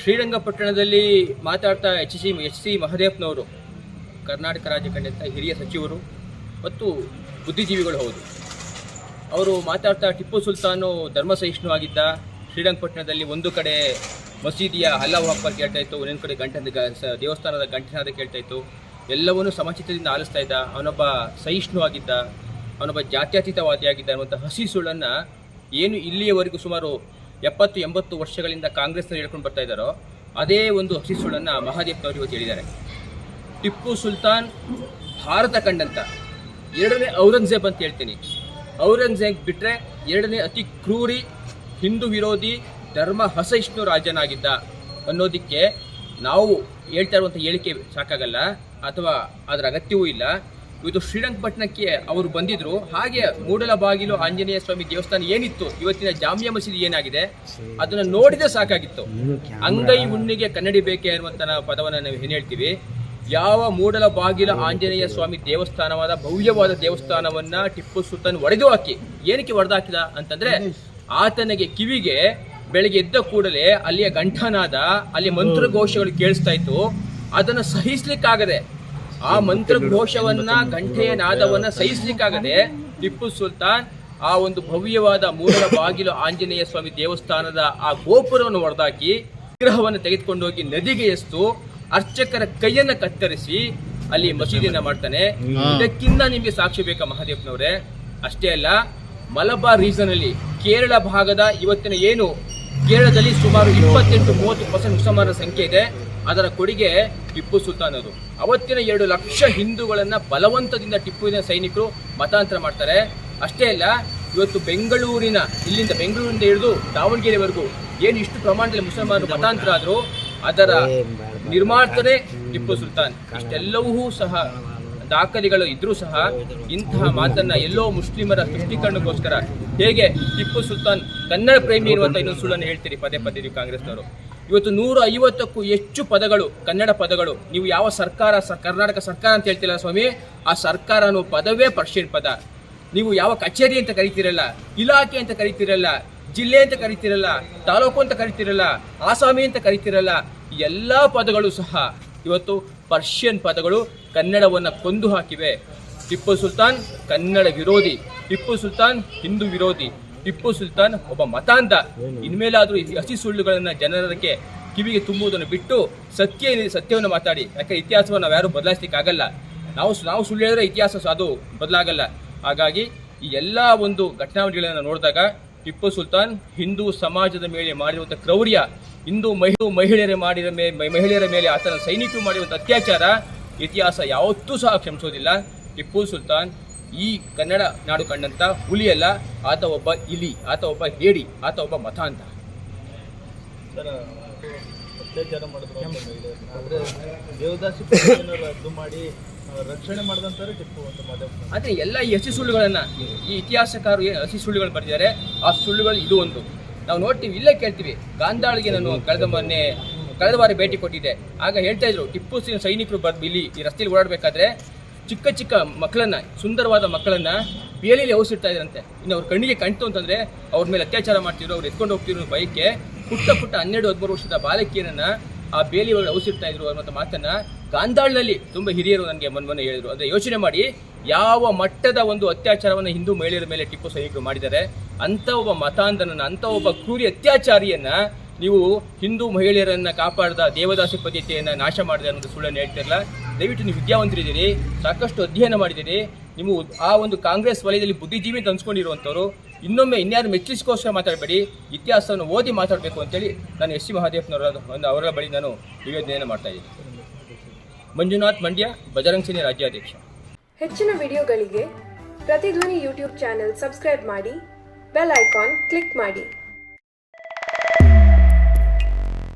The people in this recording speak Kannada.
ಶ್ರೀರಂಗಪಟ್ಟಣದಲ್ಲಿ ಮಾತಾಡ್ತಾ ಎಚ್ ಸಿ ಎಚ್ ಸಿ ಮಹದೇವ್ನವರು, ಕರ್ನಾಟಕ ರಾಜ್ಯ ಖಂಡಿತ ಹಿರಿಯ ಸಚಿವರು ಮತ್ತು ಬುದ್ಧಿಜೀವಿಗಳು ಹೌದು. ಅವರು ಮಾತಾಡ್ತಾ ಟಿಪ್ಪು ಸುಲ್ತಾನು ಧರ್ಮ ಸಹಿಷ್ಣುವಾಗಿದ್ದ ಶ್ರೀರಂಗಪಟ್ಟಣದಲ್ಲಿ ಒಂದು ಕಡೆ ಮಸೀದಿಯ ಹಲ್ಲಾವು ಹಬ್ಬ ಕೇಳ್ತಾ ಇತ್ತು ಒಂದೊಂದು ಕಡೆ ಗಂಟೆ ದೇವಸ್ಥಾನದ ಗಂಟನಾದ ಕೇಳ್ತಾ ಇತ್ತು. ಎಲ್ಲವನ್ನೂ ಸಮಚಿತ್ತದಿಂದ ಆಲಿಸ್ತಾ ಇದ್ದ, ಅವನೊಬ್ಬ ಸಹಿಷ್ಣುವಾಗಿದ್ದ, ಅವನೊಬ್ಬ ಜಾತ್ಯತೀತವಾದಿಯಾಗಿದ್ದ ಅನ್ನುವಂಥ ಹಸಿ ಸುಳ್ಳನ್ನು ಏನು ಇಲ್ಲಿಯವರೆಗೂ ಸುಮಾರು ಎಪ್ಪತ್ತು ಎಂಬತ್ತು ವರ್ಷಗಳಿಂದ ಕಾಂಗ್ರೆಸ್ನಲ್ಲಿ ಹೇಳ್ಕೊಂಡು ಬರ್ತಾ ಇದ್ದಾರೋ, ಅದೇ ಒಂದು ಹಸಿ ಸುಳ್ಳನ್ನು ಮಹಾದೇವ್ನವರು ಇವತ್ತು ಹೇಳಿದ್ದಾರೆ. ಟಿಪ್ಪು ಸುಲ್ತಾನ್ ಭಾರತ ಕಂಡಂತ, ಎರಡನೇ ಔರಂಗಜೇಬ್ ಅಂತ ಹೇಳ್ತೀನಿ. ಔರಂಗಜೇಬ್ ಬಿಟ್ಟರೆ ಎರಡನೇ ಅತಿ ಕ್ರೂರಿ ಹಿಂದೂ ವಿರೋಧಿ ಧರ್ಮ ಹಸಹಿಷ್ಣು ರಾಜನಾಗಿದ್ದ ಅನ್ನೋದಕ್ಕೆ ನಾವು ಹೇಳ್ತಾ ಇರುವಂಥ ಹೇಳಿಕೆ ಸಾಕಾಗಲ್ಲ, ಅಥವಾ ಅದರ ಅಗತ್ಯವೂ ಇಲ್ಲ. ಇವತ್ತು ಶ್ರೀರಂಗಪಟ್ಟಣಕ್ಕೆ ಅವರು ಬಂದಿದ್ರು. ಹಾಗೆ ಮೂಡಲ ಬಾಗಿಲು ಆಂಜನೇಯ ಸ್ವಾಮಿ ದೇವಸ್ಥಾನ ಏನಿತ್ತು? ಇವತ್ತಿನ ಜಾಮಿಯಾ ಮಸೀದಿ ಏನಾಗಿದೆ? ಅದನ್ನ ನೋಡಿದ್ರೆ ಸಾಕಾಗಿತ್ತು. ಅಂಗೈ ಹುಣ್ಣಿಗೆ ಕನ್ನಡಿ ಬೇಕೆ ಅನ್ನುವಂತ ನಾವು ಪದವನ್ನು ನಾವು ಏನು ಹೇಳ್ತೀವಿ? ಯಾವ ಮೂಡಲ ಬಾಗಿಲ ಆಂಜನೇಯ ಸ್ವಾಮಿ ದೇವಸ್ಥಾನವಾದ ಭವ್ಯವಾದ ದೇವಸ್ಥಾನವನ್ನ ಟಿಪ್ಪು ಸುಲ್ತಾನ್ ಒಡೆದು ಹಾಕಿ. ಏನಕ್ಕೆ ಒಡೆದು ಹಾಕಿದ ಅಂತಂದ್ರೆ, ಆತನಿಗೆ ಕಿವಿಗೆ ಬೆಳಗ್ಗೆ ಎದ್ದ ಕೂಡಲೇ ಅಲ್ಲಿಯ ಗಂಠನಾದ ಅಲ್ಲಿ ಮಂತ್ರಘೋಷಗಳು ಕೇಳಿಸ್ತಾ ಇತ್ತು. ಅದನ್ನು ಸಹಿಸ್ಲಿಕ್ಕಾಗದೆ ಆ ಮಂತ್ರ ಘೋಷವನ್ನ ಗಂಟೆಯ ನಾದವನ್ನ ಸಹಿಸಲಿಕ್ಕಾಗದೆ ಟಿಪ್ಪು ಸುಲ್ತಾನ್ ಆ ಒಂದು ಭವ್ಯವಾದ ಮೂಲ ಬಾಗಿಲು ಆಂಜನೇಯ ಸ್ವಾಮಿ ದೇವಸ್ಥಾನದ ಆ ಗೋಪುರವನ್ನು ಹೊಡೆದಾಕಿ ವಿಗ್ರಹವನ್ನು ತೆಗೆದುಕೊಂಡು ಹೋಗಿ ನದಿಗೆ ಎಸ್ತು ಅರ್ಚಕರ ಕೈಯನ್ನ ಕತ್ತರಿಸಿ ಅಲ್ಲಿ ಮಸೀದಿಯನ್ನ ಮಾಡ್ತಾನೆ. ಇದಕ್ಕಿಂತ ನಿಮ್ಗೆ ಸಾಕ್ಷಿ ಬೇಕಾ ಮಹಾದೇವ್ನವ್ರೆ? ಅಷ್ಟೇ ಅಲ್ಲ ಮಲಬಾರ್ ರೀಸನ್ ಅಲ್ಲಿ ಕೇರಳ ಭಾಗದ ಇವತ್ತಿನ ಏನು? ಕೇರಳದಲ್ಲಿ ಸುಮಾರು ಇಪ್ಪತ್ತೆಂಟು ಮೂವತ್ತು ಪರ್ಸೆಂಟ್ ಮುಸಲ್ಮಾನರ ಸಂಖ್ಯೆ ಇದೆ. ಅದರ ಕೊಡುಗೆ ಟಿಪ್ಪು ಸುಲ್ತಾನ್ ಅದು. ಅವತ್ತಿನ ಎರಡು ಲಕ್ಷ ಹಿಂದೂಗಳನ್ನ ಬಲವಂತದಿಂದ ಟಿಪ್ಪುವಿನ ಸೈನಿಕರು ಮತಾಂತರ ಮಾಡ್ತಾರೆ. ಅಷ್ಟೇ ಅಲ್ಲ ಇವತ್ತು ಬೆಂಗಳೂರಿನ ಇಲ್ಲಿಂದ ಬೆಂಗಳೂರಿಂದ ಹಿಡಿದು ದಾವಣಗೆರೆವರೆಗೂ ಏನು ಇಷ್ಟು ಪ್ರಮಾಣದಲ್ಲಿ ಮುಸಲ್ಮಾನರು ಮತಾಂತರ ಆದರೂ ಅದರ ನಿರ್ಮಾತನೇ ಟಿಪ್ಪು ಸುಲ್ತಾನ್. ಇಷ್ಟೆಲ್ಲವೂ ಸಹ ದಾಖಲೆಗಳು ಇದ್ರೂ ಸಹ ಇಂತಹ ಮಾತನ್ನ ಎಲ್ಲೋ ಮುಸ್ಲಿಮರ ತುಷ್ಟೀಕರಣಕ್ಕೋಸ್ಕರ ಹೇಗೆ ಟಿಪ್ಪು ಸುಲ್ತಾನ್ ಕನ್ನಡ ಪ್ರೇಮಿ ಇರುವಂತ ಇನ್ನೊಂದು ಸುಳ್ಳನ್ನು ಹೇಳ್ತೀರಿ ಪದೇ ಪದೇ ನೀವು ಕಾಂಗ್ರೆಸ್ನವರು. ಇವತ್ತು ನೂರ ಐವತ್ತಕ್ಕೂ ಹೆಚ್ಚು ಪದಗಳು, ಕನ್ನಡ ಪದಗಳು. ನೀವು ಯಾವ ಸರ್ಕಾರ, ಸ- ಕರ್ನಾಟಕ ಸರ್ಕಾರ ಅಂತ ಹೇಳ್ತಿಲ್ಲ ಸ್ವಾಮಿ, ಆ ಸರ್ಕಾರ ಅನ್ನೋ ಪದವೇ ಪರ್ಷಿಯನ್ ಪದ. ನೀವು ಯಾವ ಕಚೇರಿ ಅಂತ ಕರಿತೀರಲ್ಲ, ಇಲಾಖೆ ಅಂತ ಕರಿತೀರಲ್ಲ, ಜಿಲ್ಲೆ ಅಂತ ಕರಿತೀರಲ್ಲ, ತಾಲೂಕು ಅಂತ ಕರಿತೀರಲ್ಲ, ಆಸಾಮಿ ಅಂತ ಕರಿತೀರಲ್ಲ ಎಲ್ಲ ಪದಗಳು ಸಹ ಇವತ್ತು ಪರ್ಷಿಯನ್ ಪದಗಳು ಕನ್ನಡವನ್ನು ಕೊಂದು ಹಾಕಿವೆ. ಟಿಪ್ಪು ಸುಲ್ತಾನ್ ಕನ್ನಡ ವಿರೋಧಿ, ಟಿಪ್ಪು ಸುಲ್ತಾನ್ ಹಿಂದೂ ವಿರೋಧಿ. ಟಿಪ್ಪು ಸುಲ್ತಾನ್ ಒಬ್ಬ ಮತಾಂಧ. ಇನ್ಮೇಲಾದರೂ ಹಸಿ ಸುಳ್ಳುಗಳನ್ನು ಜನರಕ್ಕೆ ಕಿವಿಗೆ ತುಂಬುವುದನ್ನು ಬಿಟ್ಟು ಸತ್ಯ ಸತ್ಯವನ್ನು ಮಾತಾಡಿ. ಯಾಕೆ ಇತಿಹಾಸವನ್ನು ನಾವು ಯಾರು ಬದಲಾಯಿಸ್ಲಿಕ್ಕಾಗಲ್ಲ? ನಾವು ನಾವು ಸುಳ್ಳು ಹೇಳಿದ್ರೆ ಇತಿಹಾಸ ಅದು ಬದಲಾಗಲ್ಲ. ಹಾಗಾಗಿ ಈ ಎಲ್ಲ ಒಂದು ಘಟನಾವಳಿಗಳನ್ನು ನೋಡಿದಾಗ ಟಿಪ್ಪು ಸುಲ್ತಾನ್ ಹಿಂದೂ ಸಮಾಜದ ಮೇಲೆ ಮಾಡಿರುವಂಥ ಕ್ರೌರ್ಯ ಹಿಂದೂ ಮಹಿಳು ಮಹಿಳೆಯರ ಮಾಡಿದ ಮೇ ಮಹಿಳೆಯರ ಮೇಲೆ ಆತನ ಸೈನಿಕರು ಮಾಡಿರುವಂಥ ಅತ್ಯಾಚಾರ ಇತಿಹಾಸ ಯಾವತ್ತೂ ಸಹ ಕ್ಷಮಿಸೋದಿಲ್ಲ. ಟಿಪ್ಪು ಸುಲ್ತಾನ್ ಈ ಕನ್ನಡ ನಾಡು ಕಂಡಂಥ ಹುಲಿಯಲ್ಲ ಆತ ಒಬ್ಬ ಇಲಿ ಆತ ಒಬ್ಬ ಹೇಡಿ ಆತ ಒಬ್ಬ ಮತ ಅಂತ ಅತ್ಯಾಚಾರ ಮಾಡಿದ್ರು ಆದ್ರೆ ದೇವದಾಸಿ ರದ್ದು ಮಾಡಿ ರಕ್ಷಣೆ ಮಾಡಿದಂತಾರೆ ಟಿಪ್ಪು ಅಂತ ಮಾತಾಡ್ತಾರೆ ಆದರೆ ಎಲ್ಲ ಈ ಹಸಿ ಸುಳ್ಳುಗಳನ್ನು ಈ ಇತಿಹಾಸಕಾರರು ಏನು ಹಸಿ ಸುಳ್ಳುಗಳು ಬರೆದಿದ್ದಾರೆ ಆ ಸುಳ್ಳುಗಳು ಇದು ಒಂದು. ನಾವು ನೋಡ್ತೀವಿ ಇಲ್ಲೇ ಕೇಳ್ತೀವಿ ಗಾಂಧಾಳಿಗೆ ನಾನು ಕಳೆದ ಮೊನ್ನೆ ಕಳೆದ ಬಾರಿ ಭೇಟಿ ಕೊಟ್ಟಿದ್ದೆ. ಆಗ ಹೇಳ್ತಾ ಇದ್ರು ಟಿಪ್ಪು ಸಿ- ಸೈನಿಕರು ಬಂದು ಇಲ್ಲಿ ಈ ರಸ್ತೆಯಲ್ಲಿ ಓಡಾಡಬೇಕಾದ್ರೆ ಚಿಕ್ಕ ಚಿಕ್ಕ ಮಕ್ಕಳನ್ನ, ಸುಂದರವಾದ ಮಕ್ಕಳನ್ನ ಬೇಲಿಯಲ್ಲಿ ಔಸಿಡ್ತಾ ಇದ್ರಂತೆ. ಇನ್ನು ಅವ್ರ ಕಣ್ಣಿಗೆ ಕಣ್ತು ಅಂತಂದರೆ ಅವ್ರ ಮೇಲೆ ಅತ್ಯಾಚಾರ ಮಾಡ್ತಿದ್ರು, ಅವ್ರು ಎತ್ಕೊಂಡು ಹೋಗ್ತಿರೋ ಬೈಕ್ಗೆ ಪುಟ್ಟ ಪುಟ್ಟ ಹನ್ನೆರಡು ಹದಿಮೂರು ವರ್ಷದ ಬಾಲಕಿಯರನ್ನ ಆ ಬೇಲಿ ಒಳಗೆ ಔಸಿಡ್ತಾ ಇದ್ರು ಅನ್ನೋ ಮಾತನ್ನ ಗಾಂಧಾಳ್ನಲ್ಲಿ ತುಂಬ ಹಿರಿಯರು ನನಗೆ ಮೊನ್ನೆ ಹೇಳಿದರು ಹೇಳಿದ್ರು. ಅದೇ ಯೋಚನೆ ಮಾಡಿ, ಯಾವ ಮಟ್ಟದ ಒಂದು ಅತ್ಯಾಚಾರವನ್ನು ಹಿಂದೂ ಮಹಿಳೆಯರ ಮೇಲೆ ಟಿಪ್ಪು ಸೈನಿಕರು ಮಾಡಿದ್ದಾರೆ ಅಂತ ಒಬ್ಬ ಮತಾಂಧನನ್ನ ಅಂತ ಒಬ್ಬ ಕ್ರೂರಿ ಅತ್ಯಾಚಾರಿಯನ್ನ ನೀವು ಹಿಂದೂ ಮಹಿಳೆಯರನ್ನ ಕಾಪಾಡದ ದೇವದಾಸಿ ಪದ್ಧತಿಯನ್ನ ನಾಶ ಮಾಡಿದೆ ಅನ್ನೋದು ಸುಳ್ಳನ್ನು ಹೇಳ್ತಿರಲ್ಲ ದಯವಿಟ್ಟು ನೀವು ವಿದ್ಯಾವಂತರಿದ್ದೀರಿ, ಸಾಕಷ್ಟು ಅಧ್ಯಯನ ಮಾಡಿದ್ದೀರಿ ನಿಮ್ಮ ಆ ಒಂದು ಕಾಂಗ್ರೆಸ್ ವಲಯದಲ್ಲಿ ಬುದ್ಧಿಜೀವಿ ಅಂತ ಇನ್ನೊಮ್ಮೆ ಇನ್ಯಾರು ಮೆಚ್ಚಿಸ್ಕೋಸ್ಕರ ಮಾತಾಡಬೇಡಿ, ಇತಿಹಾಸವನ್ನು ಓದಿ ಮಾತಾಡಬೇಕು ಅಂತೇಳಿ ನಾನು ಎಸ್ ಸಿ ಮಹಾದೇವ್ನವರ ಒಂದು ಅವರ ಬಳಿ ನಾನು ನಿವೇದನೆಯನ್ನು ಮಾಡ್ತಾ ಇದ್ದೀನಿ. ಮಂಜುನಾಥ್ ಮಂಡ್ಯ, ಬಜರಂಗ್ ಸೇನೆ ರಾಜ್ಯಾಧ್ಯಕ್ಷ. ಹೆಚ್ಚಿನ ವಿಡಿಯೋಗಳಿಗೆ ಪ್ರತಿಧ್ವನಿ ಯೂಟ್ಯೂಬ್ ಚಾನೆಲ್ ಸಬ್ಸ್ಕ್ರೈಬ್ ಮಾಡಿ, ಬೆಲ್ ಐಕಾನ್ ಕ್ಲಿಕ್ ಮಾಡಿ.